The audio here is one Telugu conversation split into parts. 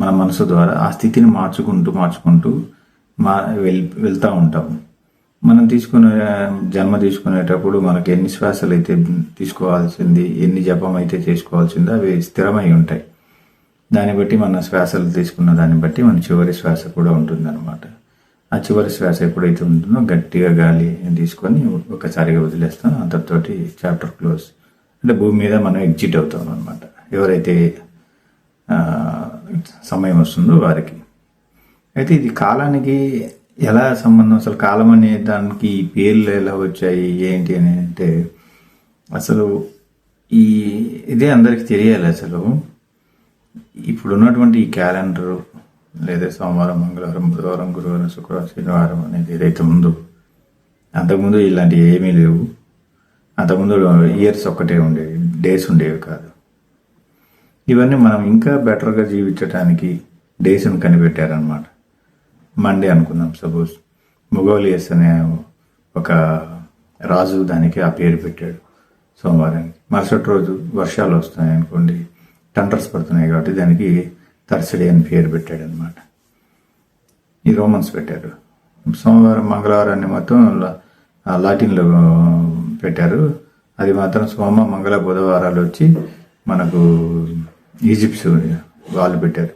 మన మనసు ద్వారా ఆ స్థితిని మార్చుకుంటూ మార్చుకుంటూ మా వెల్ వెళ్తూ ఉంటాం. మనం తీసుకునే జన్మ తీసుకునేటప్పుడు మనకి ఎన్ని శ్వాసలు అయితే తీసుకోవాల్సింది ఎన్ని జపం అయితే చేసుకోవాల్సిందో అవి స్థిరమై ఉంటాయి. దాన్ని బట్టి మన శ్వాసలు తీసుకున్న దాన్ని బట్టి మన చివరి శ్వాస కూడా ఉంటుందన్నమాట. ఆ చివరి శ్వాస ఎప్పుడైతే ఉంటుందో గట్టిగా గాలి తీసుకొని ఒకసారిగా వదిలేస్తాం. అంతటితోటి చాప్టర్ క్లోజ్. అంటే భూమి మీద మనం ఎగ్జిట్ అవుతాం అనమాట ఎవరైతే సమయం వస్తుందో వారికి. అయితే ఇది కాలానికి ఎలా సంబంధం? అసలు కాలం అనే దానికి పేర్లు ఎలా వచ్చాయి? ఏంటి అని అంటే అసలు ఈ ఇదే అందరికి తెలియాలి అసలు. ఇప్పుడు ఉన్నటువంటి ఈ క్యాలెండరు లేదా సోమవారం మంగళవారం బుధవారం గురువారం శుక్రవారం శనివారం అనేది ఏదైతే ముందు అంతకుముందు ఇలాంటివి ఏమీ లేవు. అంతకుముందు ఇయర్స్ ఒక్కటే ఉండేవి డేస్ ఉండేవి కాదు. ఇవన్నీ మనం ఇంకా బెటర్గా జీవించడానికి డేస్ని కనిపెట్టారనమాట మండే అనుకుందాం సపోజ్. మొగోలియస్ అనే ఒక రాజు దానికి ఆ పేరు పెట్టాడు సోమవారానికి మరుసటి రోజు వర్షాలు వస్తున్నాయి అనుకోండి టండర్స్ పడుతున్నాయి కాబట్టి దానికి తర్సడే అని పేరు పెట్టాడు అనమాట ఈ రోమన్స్ పెట్టారు. సోమవారం మంగళవారాన్ని మొత్తం లా- లాటిన్లో పెట్టారు. అది మాత్రం సోమ మంగళ బుధవారాలు వచ్చి మనకు ఈజిప్ట్స్ వాళ్ళు పెట్టారు.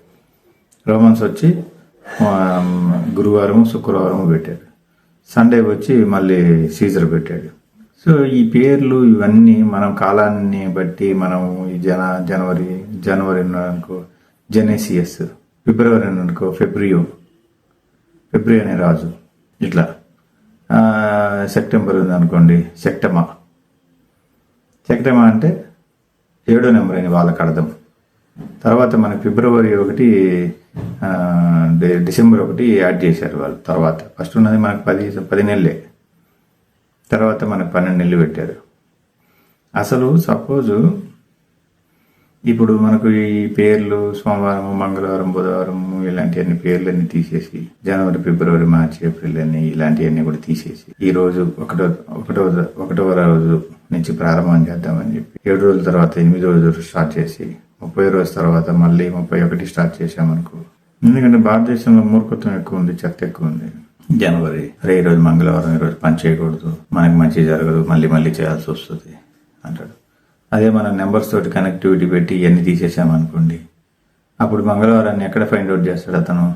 రోమన్స్ వచ్చి గురువారం శుక్రవారం పెట్టారు. సండే వచ్చి మళ్ళీ సీజర్ పెట్టాడు. సో ఈ పేర్లు ఇవన్నీ మనం కాలాన్ని బట్టి మనం ఈ జన జనవరి జనవరి అనుకో జెనేసియస్ ఫిబ్రవరి అనుకో ఫిబ్రియో ఫిబ్రి అనే రాజు ఇట్లా. సెప్టెంబర్ ఉందనుకోండి అనుకోండి సెక్టమా అంటే ఏడో నెంబర్ అని వాళ్ళకి అర్థం. తర్వాత మనకి ఫిబ్రవరి ఒకటి డిసెంబర్ ఒకటి యాడ్ చేశారు వాళ్ళు తర్వాత. ఫస్ట్ ఉన్నది మనకు పది పది నెలలే. తర్వాత మనకు పన్నెండు నెలలు పెట్టారు. అసలు సపోజు ఇప్పుడు మనకు ఈ పేర్లు సోమవారం మంగళవారం బుధవారం ఇలాంటివన్నీ పేర్లన్నీ తీసేసి జనవరి ఫిబ్రవరి మార్చి ఏప్రిల్ అని ఇలాంటివన్నీ కూడా తీసేసి ఈ రోజు ఒకటో ఒకటో ఒకటో రోజు నుంచి ప్రారంభం చేద్దామని చెప్పి ఏడు రోజుల తర్వాత ఎనిమిది రోజులు స్టార్ట్ చేసి ముప్పై రోజు తర్వాత మళ్ళీ ముప్పై ఒకటి స్టార్ట్ చేసామనుకో ఎందుకంటే భారతదేశంలో మూర్ఖత్వం ఎక్కువ ఉంది చెత్త ఎక్కువ ఉంది. జనవరి. అరే ఈ రోజు మంగళవారం ఈ రోజు పని చేయకూడదు. మనకి మంచి జరగదు మళ్ళీ మళ్ళీ చేయాల్సి వస్తుంది అంటాడు. అదే మనం నెంబర్స్ తోటి కనెక్టివిటీ పెట్టి ఇవన్నీ తీసేసామనుకోండి అప్పుడు మంగళవారాన్ని ఎక్కడ ఫైండ్ అవుట్ చేస్తాడు అతను?